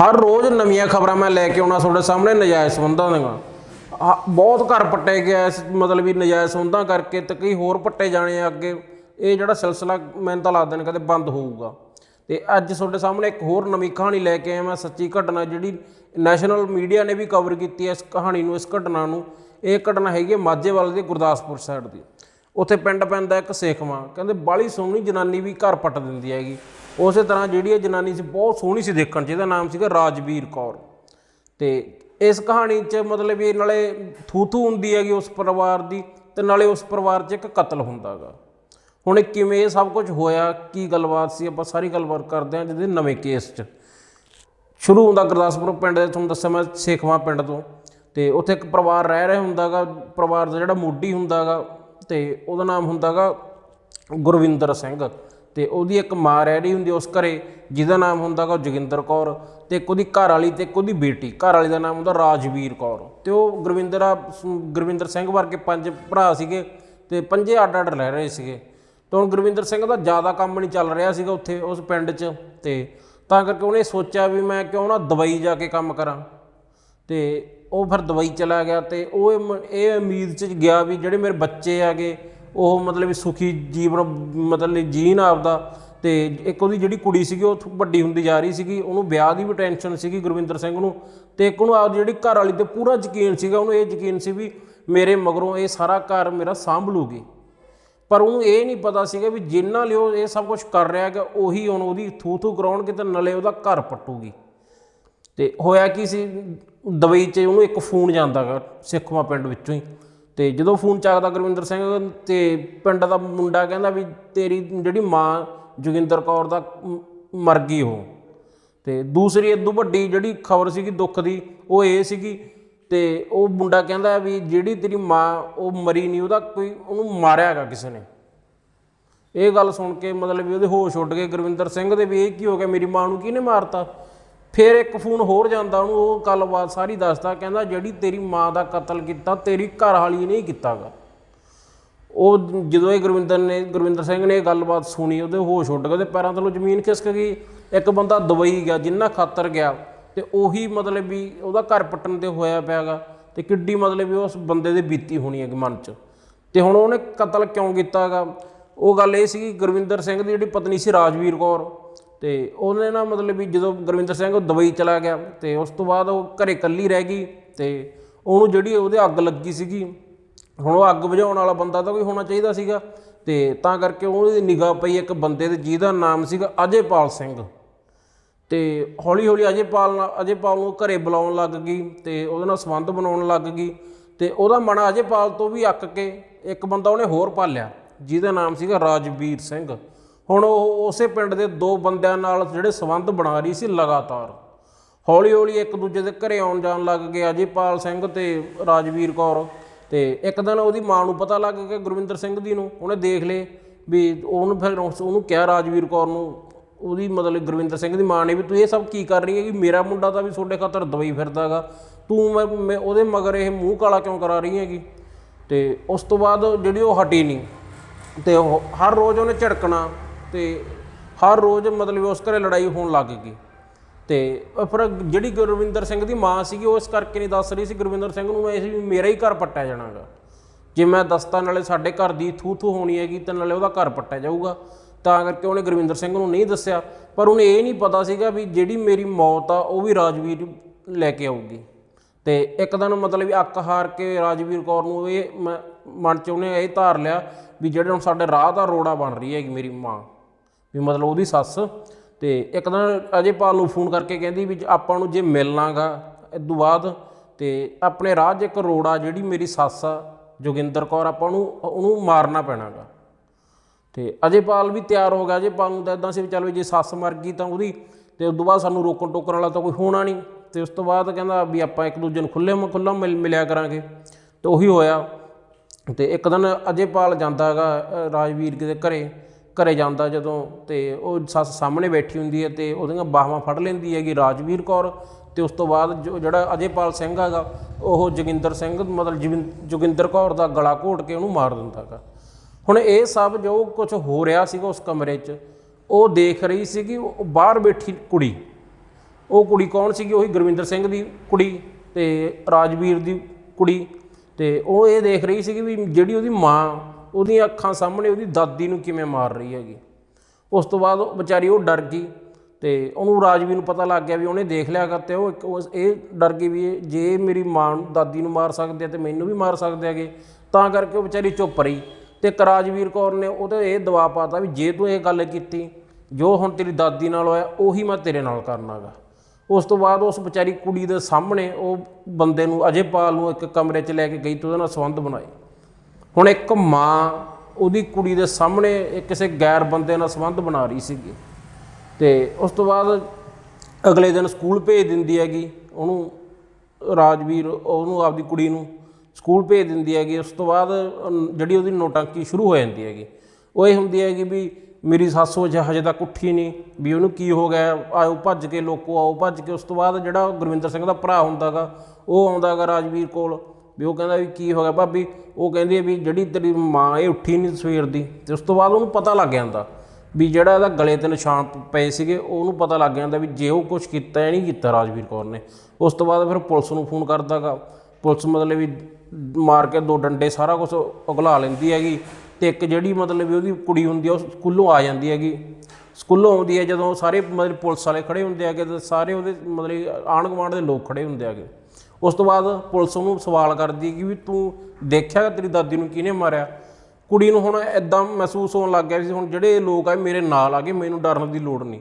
ਹਰ ਰੋਜ਼ ਨਵੀਆਂ ਖਬਰਾਂ ਮੈਂ ਲੈ ਕੇ ਆਉਣਾ ਤੁਹਾਡੇ ਸਾਹਮਣੇ ਨਜਾਇਜ਼ ਸੰਬੰਧਾਂ ਦੀਆਂ। ਆਹ ਬਹੁਤ ਘਰ ਪੱਟੇ ਗਿਆ ਇਸ ਮਤਲਬ ਵੀ ਨਜਾਇਜ਼ ਸੰਬੰਧਾਂ ਕਰਕੇ ਤੇ ਕਈ ਹੋਰ ਪੱਟੇ ਜਾਣੇ ਆ ਅੱਗੇ। ਇਹ ਜਿਹੜਾ ਸਿਲਸਿਲਾ ਮੈਨੂੰ ਤਾਂ ਲੱਗਦਾ ਨਹੀਂ ਕਦੇ ਬੰਦ ਹੋਊਗਾ। ਤੇ ਅੱਜ ਤੁਹਾਡੇ ਸਾਹਮਣੇ ਇੱਕ ਹੋਰ ਨਵੀਂ ਕਹਾਣੀ ਲੈ ਕੇ ਆਇਆ ਮੈਂ ਸੱਚੀ ਘਟਨਾ ਜਿਹੜੀ ਨੈਸ਼ਨਲ ਮੀਡੀਆ ਨੇ ਵੀ ਕਵਰ ਕੀਤੀ ਹੈ ਇਸ ਕਹਾਣੀ ਨੂੰ, ਇਸ ਘਟਨਾ ਨੂੰ। ਇਹ ਘਟਨਾ ਹੈਗੀ ਹੈ ਮਾਝੇਵਾਲ ਦੀ ਗੁਰਦਾਸਪੁਰ ਸਾਈਡ ਦੀ। ਉੱਥੇ ਪਿੰਡ ਪੈਂਦਾ ਇੱਕ ਸੇਖਵਾਂ। ਕਹਿੰਦੇ, ਬਾਲੀ ਸੋਹਣੀ ਜਨਾਨੀ ਵੀ ਘਰ ਪੱਟ ਦਿੰਦੀ ਹੈਗੀ। ਉਸੇ ਤਰ੍ਹਾਂ ਜਿਹੜੀ ਇਹ ਜਨਾਨੀ ਸੀ, ਬਹੁਤ ਸੋਹਣੀ ਸੀ ਦੇਖਣ ਜਿਹਦਾ ਨਾਮ ਸੀਗਾ ਰਾਜਵੀਰ ਕੌਰ। ਤੇ ਇਸ ਕਹਾਣੀ 'ਚ ਮਤਲਬ ਇਹ ਨਾਲੇ ਥੂਥੂ ਹੁੰਦੀ ਹੈਗੀ ਉਸ ਪਰਿਵਾਰ ਦੀ ਤੇ ਨਾਲੇ ਉਸ ਪਰਿਵਾਰ 'ਚ ਇੱਕ ਕਤਲ ਹੁੰਦਾਗਾ। ਹੁਣ ਇਹ ਕਿਵੇਂ ਇਹ ਸਭ ਕੁਝ ਹੋਇਆ, ਕੀ ਗੱਲਬਾਤ ਸੀ, ਆਪਾਂ ਸਾਰੀ ਗੱਲਬਾਤ ਕਰਦੇ ਹਾਂ ਜਿਹਦੇ ਨਵੇਂ ਕੇਸ 'ਚ। ਸ਼ੁਰੂ ਹੁੰਦਾ ਗੁਰਦਾਸਪੁਰ ਪਿੰਡ ਦੇ, ਤੁਹਾਨੂੰ ਦੱਸਿਆ ਮੈਂ ਸੇਖਵਾਂ ਪਿੰਡ ਤੋਂ। ਤੇ ਉੱਥੇ ਇੱਕ ਪਰਿਵਾਰ ਰਹਿ ਰਿਹਾ ਹੁੰਦਾਗਾ, ਪਰਿਵਾਰ ਦਾ ਜਿਹੜਾ ਮੋਢੀ ਹੁੰਦਾਗਾ, ਤੇ ਉਹਦਾ ਨਾਮ ਹੁੰਦਾਗਾ ਗੁਰਵਿੰਦਰ ਸਿੰਘ। ਤੇ ਉਹਦੀ ਇੱਕ ਮਾਂ ਰਹਿ ਰਹੀ ਹੁੰਦੀ ਉਸ ਘਰੇ, ਜਿਹਦਾ ਨਾਮ ਹੁੰਦਾ ਹੁੰਦਾਗਾ ਜੋਗਿੰਦਰ ਕੌਰ ਤੇ ਇੱਕ ਉਹਦੀ ਘਰ ਵਾਲੀ ਤੇ ਇੱਕ ਉਹਦੀ ਬੇਟੀ। ਘਰ ਵਾਲੀ ਦਾ ਨਾਮ ਹੁੰਦਾ ਰਾਜਵੀਰ ਕੌਰ। ਤੇ ਉਹ ਗੁਰਵਿੰਦਰ ਗੁਰਵਿੰਦਰ ਸਿੰਘ ਵਰਗੇ ਪੰਜ ਭਰਾ ਸੀਗੇ ਤੇ ਪੰਜੇ ਅੱਡ ਅੱਡ ਰਹਿ ਰਹੇ ਸੀਗੇ। ਤਾਂ ਹੁਣ ਗੁਰਵਿੰਦਰ ਸਿੰਘ ਦਾ ਜ਼ਿਆਦਾ ਕੰਮ ਨਹੀਂ ਚੱਲ ਰਿਹਾ ਸੀਗਾ ਉੱਥੇ, ਉਸ ਪਿੰਡ 'ਚ ਤੇ ਤਾਂ ਕਰਕੇ ਉਹਨੇ ਸੋਚਿਆ ਵੀ ਮੈਂ ਕਿਉਂ ਨਾ ਦੁਬਈ ਜਾ ਕੇ ਕੰਮ ਕਰਾਂ। ਤੇ ਉਹ ਫਿਰ ਦੁਬਈ ਚਲਾ ਗਿਆ ਤੇ ਉਹ ਇਹ ਇਹ ਉਮੀਦ 'ਚ ਗਿਆ ਵੀ ਜਿਹੜੇ ਮੇਰੇ ਬੱਚੇ ਆਗੇ ਉਹ ਮਤਲਬ ਸੁਖੀ ਜੀਵਨ, ਮਤਲਬ ਜੀਣ ਆਪਦਾ। ਤੇ ਇੱਕ ਉਹਦੀ ਜਿਹੜੀ ਕੁੜੀ ਸੀਗੀ, ਉਹ ਵੱਡੀ ਹੁੰਦੀ ਜਾ ਰਹੀ ਸੀਗੀ। ਉਹਨੂੰ ਵਿਆਹ ਦੀ ਵੀ ਟੈਨਸ਼ਨ ਸੀਗੀ ਗੁਰਵਿੰਦਰ ਸਿੰਘ ਨੂੰ। ਤੇ ਇੱਕ ਉਹਨੂੰ ਆਪਦੀ ਜਿਹੜੀ ਘਰ ਵਾਲੀ ਤੇ ਪੂਰਾ ਯਕੀਨ ਸੀਗਾ, ਉਹਨੂੰ ਇਹ ਯਕੀਨ ਸੀ ਵੀ ਮੇਰੇ ਮਗਰੋਂ ਇਹ ਸਾਰਾ ਘਰ ਮੇਰਾ ਸਾਂਭ ਲੂਗੀ। ਪਰ ਉਹਨੂੰ ਇਹ ਨਹੀਂ ਪਤਾ ਸੀਗਾ ਵੀ ਜਿੰਨਾਂ ਲਈ ਉਹ ਇਹ ਸਭ ਕੁਝ ਕਰ ਰਿਹਾ ਹੈਗਾ, ਉਹੀ ਹੁਣ ਉਹਦੀ ਥੂ ਥੂ ਕਰਾਉਣਗੇ ਤੇ ਨਲੇ ਉਹਦਾ ਘਰ ਪੱਟੂਗੀ। ਤੇ ਹੋਇਆ ਕੀ ਸੀ? ਦਵਾਈ 'ਚ ਉਹਨੂੰ ਇੱਕ ਫੋਨ ਜਾਂਦਾਗਾ ਸਿੱਖਵਾ ਪਿੰਡ ਵਿੱਚੋਂ ਹੀ। ਤੇ ਜਦੋਂ ਫੋਨ ਚੱਕਦਾ ਗੁਰਵਿੰਦਰ ਸਿੰਘ ਤੇ ਪਿੰਡ ਦਾ ਮੁੰਡਾ ਕਹਿੰਦਾ ਵੀ ਤੇਰੀ ਜਿਹੜੀ ਮਾਂ ਜੋਗਿੰਦਰ ਕੌਰ ਦਾ ਮਰ ਗਈ ਉਹ। ਤੇ ਦੂਸਰੀ ਇਦੋਂ ਵੱਡੀ ਜਿਹੜੀ ਖਬਰ ਸੀਗੀ ਦੁੱਖ ਦੀ, ਉਹ ਇਹ ਸੀਗੀ ਤੇ ਉਹ ਮੁੰਡਾ ਕਹਿੰਦਾ ਵੀ ਜਿਹੜੀ ਤੇਰੀ ਮਾਂ ਉਹ ਮਰੀ ਨਹੀਂ, ਉਹਦਾ ਕੋਈ ਉਹਨੂੰ ਮਾਰਿਆ ਹੈਗਾ ਕਿਸੇ ਨੇ। ਇਹ ਗੱਲ ਸੁਣ ਕੇ ਮਤਲਬ ਵੀ ਉਹਦੇ ਹੋਸ਼ ਉੱਡ ਗਏ। ਗੁਰਵਿੰਦਰ ਸਿੰਘ ਦੇ ਵੀ ਇਹ ਕੀ ਹੋ ਗਿਆ, ਮੇਰੀ ਮਾਂ ਨੂੰ ਕਿਹਨੇ ਮਾਰਤਾ? ਫਿਰ ਇੱਕ ਫੋਨ ਹੋਰ ਜਾਂਦਾ, ਉਹਨੂੰ ਉਹ ਗੱਲਬਾਤ ਸਾਰੀ ਦੱਸਦਾ, ਕਹਿੰਦਾ ਜਿਹੜੀ ਤੇਰੀ ਮਾਂ ਦਾ ਕਤਲ ਕੀਤਾ, ਤੇਰੀ ਘਰ ਵਾਲੀ ਨਹੀਂ ਹੀ ਕੀਤਾਗਾ। ਉਹ ਜਦੋਂ ਇਹ ਗੁਰਵਿੰਦਰ ਨੇ, ਗੁਰਵਿੰਦਰ ਸਿੰਘ ਨੇ ਇਹ ਗੱਲਬਾਤ ਸੁਣੀ, ਉਹਦੇ ਹੋਸ਼ ਉੱਡ ਗਏ, ਉਹਦੇ ਪੈਰਾਂ ਥੱਲੋਂ ਜ਼ਮੀਨ ਖਿਸਕ ਗਈ। ਇੱਕ ਬੰਦਾ ਦੁਬਈ ਗਿਆ, ਜਿੰਨਾ ਖਾਤਰ ਗਿਆ, ਤੇ ਉਹੀ ਮਤਲਬ ਵੀ ਉਹਦਾ ਘਰ ਪੱਟਣ ਤੇ ਹੋਇਆ ਪਿਆਗਾ, ਤੇ ਕਿੱਡੀ ਮਤਲਬ ਵੀ ਉਸ ਬੰਦੇ ਦੇ ਬੀਤੀ ਹੋਣੀ ਹੈ ਮਨ 'ਚ। ਤੇ ਹੁਣ ਉਹਨੇ ਕਤਲ ਕਿਉਂ ਕੀਤਾਗਾ? ਉਹ ਗੱਲ ਇਹ ਸੀ ਗੁਰਵਿੰਦਰ ਸਿੰਘ ਦੀ ਜਿਹੜੀ ਪਤਨੀ ਸੀ ਰਾਜਵੀਰ ਕੌਰ। ਤੇ ਉਹਨੇ ਨਾ ਮਤਲਬ ਵੀ ਜਦੋਂ ਗੁਰਵਿੰਦਰ ਸਿੰਘ ਉਹ ਦੁਬਈ ਚਲਾ ਗਿਆ ਤੇ ਉਸ ਤੋਂ ਬਾਅਦ ਉਹ ਘਰੇ ਇਕੱਲੀ ਰਹਿ ਗਈ ਤੇ ਉਹਨੂੰ ਜਿਹੜੀ ਉਹਦੇ ਅੱਗ ਲੱਗੀ ਸੀਗੀ, ਹੁਣ ਉਹ ਅੱਗ ਬੁਝਾਉਣ ਵਾਲਾ ਬੰਦਾ ਤਾਂ ਕੋਈ ਹੋਣਾ ਚਾਹੀਦਾ ਸੀਗਾ ਤੇ ਤਾਂ ਕਰਕੇ ਉਹਦੀ ਨਿਗਾਹ ਪਈ ਇੱਕ ਬੰਦੇ ਦੇ ਜਿਹਦਾ ਨਾਮ ਸੀਗਾ ਅਜੇਪਾਲ ਸਿੰਘ ਤੇ ਹੌਲੀ ਹੌਲੀ ਅਜੇਪਾਲ ਨਾਲ, ਅਜੇਪਾਲ ਨੂੰ ਘਰੇ ਬੁਲਾਉਣ ਲੱਗ ਗਈ ਤੇ ਉਹਦੇ ਨਾਲ ਸੰਬੰਧ ਬਣਾਉਣ ਲੱਗ ਗਈ ਤੇ ਉਹਦਾ ਮਨ ਅਜੇਪਾਲ ਤੋਂ ਵੀ ਅੱਕ ਕੇ ਇੱਕ ਬੰਦਾ ਉਹਨੇ ਹੋਰ ਪਾਲਿਆ ਜਿਹਦਾ ਨਾਮ ਸੀਗਾ ਰਾਜਵੀਰ ਸਿੰਘ। ਹੁਣ ਉਹ ਉਸੇ ਪਿੰਡ ਦੇ ਦੋ ਬੰਦਿਆਂ ਨਾਲ ਜਿਹੜੇ ਸੰਬੰਧ ਬਣਾ ਰਹੀ ਸੀ ਲਗਾਤਾਰ। ਹੌਲੀ ਹੌਲੀ ਇੱਕ ਦੂਜੇ ਦੇ ਘਰੇ ਆਉਣ ਜਾਣ ਲੱਗ ਗਏ ਅਜੇਪਾਲ ਸਿੰਘ ਤੇ ਰਾਜਵੀਰ ਕੌਰ। ਤੇ ਇੱਕ ਦਿਨ ਉਹਦੀ ਮਾਂ ਨੂੰ ਪਤਾ ਲੱਗ ਗਿਆ ਗੁਰਵਿੰਦਰ ਸਿੰਘ ਦੀ ਨੂੰ, ਉਹਨੇ ਦੇਖ ਲਏ ਵੀ ਉਹਨੂੰ ਫਿਰ ਉਹਨੂੰ ਕਿਹਾ ਰਾਜਵੀਰ ਕੌਰ ਨੂੰ, ਉਹਦੀ ਮਤਲਬ ਗੁਰਵਿੰਦਰ ਸਿੰਘ ਦੀ ਮਾਂ ਨੇ ਵੀ ਤੂੰ ਇਹ ਸਭ ਕੀ ਕਰ ਰਹੀ ਹੈ ਕਿ ਮੇਰਾ ਮੁੰਡਾ ਤਾਂ ਵੀ ਤੁਹਾਡੇ ਖਾਤਰ ਦਵਾਈ ਫਿਰਦਾਗਾ ਤੂੰ ਮੈਂ- ਮੈਂ ਉਹਦੇ ਮਗਰ ਇਹ ਮੂੰਹ ਕਾਲਾ ਕਿਉਂ ਕਰਾ ਰਹੀ ਹੈਗੀ? ਤੇ ਉਸ ਤੋਂ ਬਾਅਦ ਜਿਹੜੀ ਉਹ ਹਟੀ ਨਹੀਂ। ਤੇ ਹਰ ਰੋਜ਼ ਉਹਨੇ ਝੜਕਣਾ। ਤੇ ਹਰ ਰੋਜ਼ ਮਤਲਬ ਉਸ ਘਰੇ ਲੜਾਈ ਹੋਣ ਲੱਗ ਗਈ। ਤੇ ਉਹ ਫਿਰ ਜਿਹੜੀ ਗੁਰਵਿੰਦਰ ਸਿੰਘ ਦੀ ਮਾਂ ਸੀਗੀ, ਉਹ ਇਸ ਕਰਕੇ ਨਹੀਂ ਦੱਸ ਰਹੀ ਸੀ, ਗੁਰਵਿੰਦਰ ਸਿੰਘ ਨੂੰ ਇਹ ਸੀ ਵੀ ਮੇਰਾ ਹੀ ਘਰ ਪੱਟਿਆ ਜਾਣਾਗਾ। ਜੇ ਮੈਂ ਦਸਤਾ ਨਾਲੇ ਸਾਡੇ ਘਰ ਦੀ ਥੂ ਥੂ ਹੋਣੀ ਹੈਗੀ, ਤੇ ਨਾਲੇ ਉਹਦਾ ਘਰ ਪੱਟਿਆ ਜਾਊਗਾ। ਤਾਂ ਕਰਕੇ ਉਹਨੇ ਗੁਰਵਿੰਦਰ ਸਿੰਘ ਨੂੰ ਨਹੀਂ ਦੱਸਿਆ, ਪਰ ਉਹਨੇ ਇਹ ਨਹੀਂ ਪਤਾ ਸੀਗਾ ਵੀ ਜਿਹੜੀ ਮੇਰੀ ਮੌਤ ਆ, ਉਹ ਵੀ ਰਾਜਵੀਰ ਲੈ ਕੇ ਆਊਗੀ। ਤੇ ਇੱਕ ਦਿਨ ਮਤਲਬ ਵੀ ਅੱਕ ਹਾਰ ਕੇ ਰਾਜਵੀਰ ਕੌਰ ਨੂੰ ਇਹ ਮ- ਮਨ ਚ ਉਹਨੇ ਇਹ ਧਾਰ ਲਿਆ ਵੀ ਜਿਹੜੇ ਹੁਣ ਸਾਡੇ ਰਾਹ ਦਾ ਰੋੜਾ ਬਣ ਰਹੀ ਹੈਗੀ ਮੇਰੀ ਮਾਂ। ਵੀ ਮਤਲਬ ਉਹਦੀ ਸੱਸ ਤੇ ਇੱਕ ਦਿਨ ਅਜੇਪਾਲ ਨੂੰ ਫੋਨ ਕਰਕੇ ਕਹਿੰਦੀ ਵੀ ਆਪਾਂ ਨੂੰ ਜੇ ਮਿਲਣਾਗਾ ਤੋਂ ਬਾਅਦ ਤੇ ਆਪਣੇ ਰਾਹ 'ਚ ਇੱਕ ਰੋੜਾ ਜਿਹੜੀ ਮੇਰੀ ਸੱਸ ਆ, ਜੋਗਿੰਦਰ ਕੌਰ, ਆਪਾਂ ਨੂੰ ਉਹਨੂੰ ਮਾਰਨਾ ਪੈਣਾਗਾ। ਤੇ ਅਜੇਪਾਲ ਵੀ ਤਿਆਰ ਹੋ ਗਿਆ ਅਜੇਪਾਲ ਨੂੰ ਤਾਂ ਇਦਾਂ ਸੀ ਵੀ ਚੱਲ ਵੀ ਜੇ ਸੱਸ ਮਰ ਗਈ ਤਾਂ ਉਹਦੀ ਤੇ ਤੋਂ ਬਾਅਦ ਸਾਨੂੰ ਰੋਕਣ ਟੋਕਣ ਵਾਲਾ ਤਾਂ ਕੋਈ ਹੋਣਾ ਨਹੀਂ। ਤੇ ਉਸ ਤੋਂ ਬਾਅਦ ਕਹਿੰਦਾ ਵੀ ਆਪਾਂ ਇੱਕ ਦੂਜੇ ਨੂੰ ਖੁੱਲੇ ਖੁੱਲਾ ਮਿਲ, ਮਿਲਿਆ ਕਰਾਂਗੇ। ਤੇ ਉਹੀ ਹੋਇਆ। ਤੇ ਇੱਕ ਦਿਨ ਅਜੇਪਾਲ ਜਾਂਦਾ ਹੈਗਾ ਰਾਜਵੀਰ ਦੇ ਘਰੇ। ਘਰੇ ਜਾਂਦਾ ਜਦੋਂ ਤੇ ਉਹ ਸੱਸ ਸਾਹਮਣੇ ਬੈਠੀ ਹੁੰਦੀ ਹੈ ਤੇ ਉਹਦੀਆਂ ਬਾਹਾਂ ਫੜ ਲੈਂਦੀ ਹੈਗੀ ਰਾਜਵੀਰ ਕੌਰ ਤੇ ਉਸ ਤੋਂ ਬਾਅਦ ਜੋ ਜਿਹੜਾ ਅਜੇਪਾਲ ਸਿੰਘ ਹੈਗਾ, ਉਹ ਜੋਗਿੰਦਰ ਸਿੰਘ, ਮਤਲਬ ਜੋਗਿੰ- ਜੋਗਿੰਦਰ ਕੌਰ ਦਾ ਗਲਾ ਘੋਟ ਕੇ ਉਹਨੂੰ ਮਾਰ ਦਿੰਦਾ ਹੈਗਾ। ਹੁਣ ਇਹ ਸਭ ਜੋ ਕੁਝ ਹੋ ਰਿਹਾ ਸੀਗਾ ਉਸ ਕਮਰੇ 'ਚ, ਉਹ ਦੇਖ ਰਹੀ ਸੀਗੀ ਉਹ ਬਾਹਰ ਬੈਠੀ ਕੁੜੀ। ਉਹ ਕੁੜੀ ਕੌਣ ਸੀਗੀ? ਉਹੀ ਗੁਰਵਿੰਦਰ ਸਿੰਘ ਦੀ ਕੁੜੀ ਤੇ ਰਾਜਵੀਰ ਦੀ ਕੁੜੀ ਤੇ ਉਹ ਇਹ ਦੇਖ ਰਹੀ ਸੀਗੀ ਵੀ ਜਿਹੜੀ ਉਹਦੀ ਮਾਂ ਉਹਦੀਆਂ ਅੱਖਾਂ ਸਾਹਮਣੇ ਉਹਦੀ ਦਾਦੀ ਨੂੰ ਕਿਵੇਂ ਮਾਰ ਰਹੀ ਹੈਗੀ। ਉਸ ਤੋਂ ਬਾਅਦ ਉਹ ਵਿਚਾਰੀ ਉਹ ਡਰ ਗਈ ਤੇ ਉਹਨੂੰ ਰਾਜਵੀਰ ਨੂੰ ਪਤਾ ਲੱਗ ਗਿਆ ਵੀ ਉਹਨੇ ਦੇਖ ਲਿਆ ਗਾ ਤੇ ਉਹ ਇੱਕ ਉਸ- ਇਹ ਡਰ ਗਈ ਵੀ ਜੇ ਮੇਰੀ ਮਾਂ ਨੂੰ ਦਾਦੀ ਨੂੰ ਮਾਰ ਸਕਦੇ ਆ ਤੇ ਮੈਨੂੰ ਵੀ ਮਾਰ ਸਕਦੇ ਹੈਗੇ। ਤਾਂ ਕਰਕੇ ਉਹ ਵਿਚਾਰੀ ਚੁੱਪ ਰਹੀ ਤੇ ਇੱਕ ਰਾਜਵੀਰ ਕੌਰ ਨੇ ਉਹਦੇ ਇਹ ਦਬਾਅ ਪਾਤਾ ਵੀ ਜੇ ਤੂੰ ਇਹ ਗੱਲ ਕੀਤੀ, ਜੋ ਹੁਣ ਤੇਰੀ ਦਾਦੀ ਨਾਲ ਹੋਇਆ ਉਹੀ ਮੈਂ ਤੇਰੇ ਨਾਲ ਕਰਨਾਗਾ ਉਸ ਤੋਂ ਬਾਅਦ ਉਸ ਵਿਚਾਰੀ ਕੁੜੀ ਦੇ ਸਾਹਮਣੇ ਉਹ ਬੰਦੇ ਨੂੰ ਅਜੇ ਪਾਲ ਨੂੰ ਇੱਕ ਕਮਰੇ 'ਚ ਲੈ ਕੇ ਗਈ ਤੇ ਉਹਦੇ ਨਾਲ ਸੰਬੰਧ ਬਣਾਏ। ਹੁਣ ਇੱਕ ਮਾਂ ਉਹਦੀ ਕੁੜੀ ਦੇ ਸਾਹਮਣੇ ਕਿਸੇ ਗੈਰ ਬੰਦੇ ਨਾਲ ਸੰਬੰਧ ਬਣਾ ਰਹੀ ਸੀਗੀ ਤੇ ਉਸ ਤੋਂ ਬਾਅਦ ਅਗਲੇ ਦਿਨ ਸਕੂਲ ਭੇਜ ਦਿੰਦੀ ਹੈਗੀ ਉਹਨੂੰ, ਰਾਜਵੀਰ, ਉਹਨੂੰ ਆਪਦੀ ਕੁੜੀ ਨੂੰ ਸਕੂਲ ਭੇਜ ਦਿੰਦੀ ਹੈਗੀ। ਉਸ ਤੋਂ ਬਾਅਦ ਜਿਹੜੀ ਉਹਦੀ ਨੋਟੰਕੀ ਸ਼ੁਰੂ ਹੋ ਜਾਂਦੀ ਹੈਗੀ। ਉਹ ਇਹ ਹੁੰਦੀ ਹੈਗੀ ਵੀ ਮੇਰੀ ਸੱਸ ਉਹ ਹਜੇ ਤੱਕ ਉੱਠੀ ਨਹੀਂ ਵੀ ਉਹਨੂੰ ਕੀ ਹੋ ਗਿਆ, ਆਓ ਭੱਜ ਕੇ ਲੋਕੋ ਆਓ, ਭੱਜ ਕੇ। ਉਸ ਤੋਂ ਬਾਅਦ ਜਿਹੜਾ ਗੁਰਵਿੰਦਰ ਸਿੰਘ ਦਾ ਭਰਾ ਹੁੰਦਾਗਾ, ਉਹ ਆਉਂਦਾਗਾ ਰਾਜਵੀਰ ਕੋਲ। ਵੀ ਉਹ ਕਹਿੰਦਾ ਵੀ ਕੀ ਹੋ ਗਿਆ ਭਾਬੀ, ਉਹ ਕਹਿੰਦੀ ਹੈ ਵੀ ਜਿਹੜੀ ਤੇਰੀ ਮਾਂ ਇਹ ਉੱਠੀ ਨਹੀਂ ਸਵੇਰ ਦੀ, ਤੇ ਉਸ ਤੋਂ ਬਾਅਦ ਉਹਨੂੰ ਪਤਾ ਲੱਗ ਜਾਂਦਾ ਵੀ ਜਿਹੜਾ ਇਹਦਾ ਗਲੇ ਤੇ ਨਿਸ਼ਾਨ ਪਏ ਸੀਗੇ, ਉਹਨੂੰ ਪਤਾ ਲੱਗ ਜਾਂਦਾ ਵੀ ਜੇ ਉਹ ਕੁਝ ਕੀਤਾ ਜਾਂ ਨਹੀਂ ਕੀਤਾ ਰਾਜਵੀਰ ਕੌਰ ਨੇ। ਉਸ ਤੋਂ ਬਾਅਦ ਫਿਰ ਪੁਲਿਸ ਨੂੰ ਫੋਨ ਕਰਦਾਗਾ। ਪੁਲਿਸ ਮਤਲਬ ਵੀ ਮਾਰ ਕੇ ਦੋ ਡੰਡੇ ਸਾਰਾ ਕੁਝ ਉਗਲਾ ਲੈਂਦੀ ਹੈਗੀ ਤੇ ਇੱਕ ਜਿਹੜੀ ਮਤਲਬ ਵੀ ਉਹਦੀ ਕੁੜੀ ਹੁੰਦੀ ਆ, ਉਹ ਸਕੂਲੋਂ ਆ ਜਾਂਦੀ ਹੈਗੀ। ਸਕੂਲੋਂ ਆਉਂਦੀ ਹੈ ਜਦੋਂ ਸਾਰੇ ਮਤਲਬ ਪੁਲਿਸ ਵਾਲੇ ਖੜੇ ਹੁੰਦੇ ਹੈਗੇ ਤੇ ਸਾਰੇ ਉਹਦੇ ਮਤਲਬ ਆਂਢ ਗੁਆਂਢ ਦੇ ਲੋਕ ਖੜੇ ਹੁੰਦੇ ਹੈਗੇ। ਉਸ ਤੋਂ ਬਾਅਦ ਪੁਲਿਸ ਉਹਨੂੰ ਸਵਾਲ ਕਰਦੀ ਕਿ ਵੀ ਤੂੰ ਦੇਖਿਆ ਤੇਰੀ ਦਾਦੀ ਨੂੰ ਕਿਹਨੇ ਮਾਰਿਆ? ਕੁੜੀ ਨੂੰ ਹੁਣ ਐਦਾਂ ਮਹਿਸੂਸ ਹੋਣ ਲੱਗ ਗਿਆ ਵੀ ਹੁਣ ਜਿਹੜੇ ਲੋਕ ਆ ਮੇਰੇ ਨਾਲ ਆ ਗਏ, ਮੈਨੂੰ ਡਰਨ ਦੀ ਲੋੜ ਨਹੀਂ।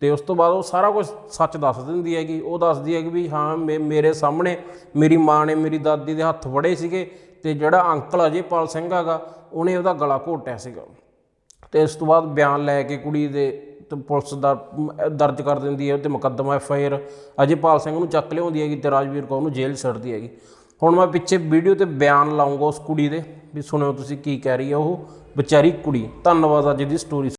ਤੇ ਉਸ ਤੋਂ ਬਾਅਦ ਉਹ ਸਾਰਾ ਕੁਝ ਸੱਚ ਦੱਸ ਦਿੰਦੀ ਹੈਗੀ। ਉਹ ਦੱਸਦੀ ਹੈਗੀ ਵੀ ਹਾਂ, ਮੇ- ਮੇਰੇ ਸਾਹਮਣੇ ਮੇਰੀ ਮਾਂ ਨੇ ਮੇਰੀ ਦਾਦੀ ਦੇ ਹੱਥ ਫੜੇ ਸੀਗੇ ਤੇ ਜਿਹੜਾ ਅੰਕਲ ਅਜੇਪਾਲ ਸਿੰਘ ਹੈਗਾ, ਉਹਨੇ ਉਹਦਾ ਗਲਾ ਘੋਟਿਆ ਸੀਗਾ। ਤੇ ਇਸ ਤੋਂ ਬਾਅਦ ਬਿਆਨ ਲੈ ਕੇ ਕੁੜੀ ਦੇ ਤੇ ਪੁਲਿਸ ਦਾ ਦਰਜ ਕਰ ਦਿੰਦੀ ਹੈ ਤੇ ਮੁਕੱਦਮਾ F I R. Ajepal Singh ਨੂੰ ਚੱਕ ਲਿਆਉਂਦੀ ਹੈਗੀ ਤੇ ਰਾਜਵੀਰ ਕੌਰ ਨੂੰ ਜੇਲ੍ਹ ਛੱਡਦੀ ਹੈਗੀ। ਹੁਣ ਮੈਂ ਪਿੱਛੇ ਵੀਡੀਓ ਤੇ ਬਿਆਨ ਲਾਉਂਗਾ ਉਸ ਕੁੜੀ ਦੇ, ਵੀ ਸੁਣਿਓ ਤੁਸੀਂ ਕੀ ਕਹਿ ਰਹੀ ਹੈ ਉਹ ਵਿਚਾਰੀ ਕੁੜੀ। ਧੰਨਵਾਦ ਅੱਜ ਦੀ ਸਟੋਰੀ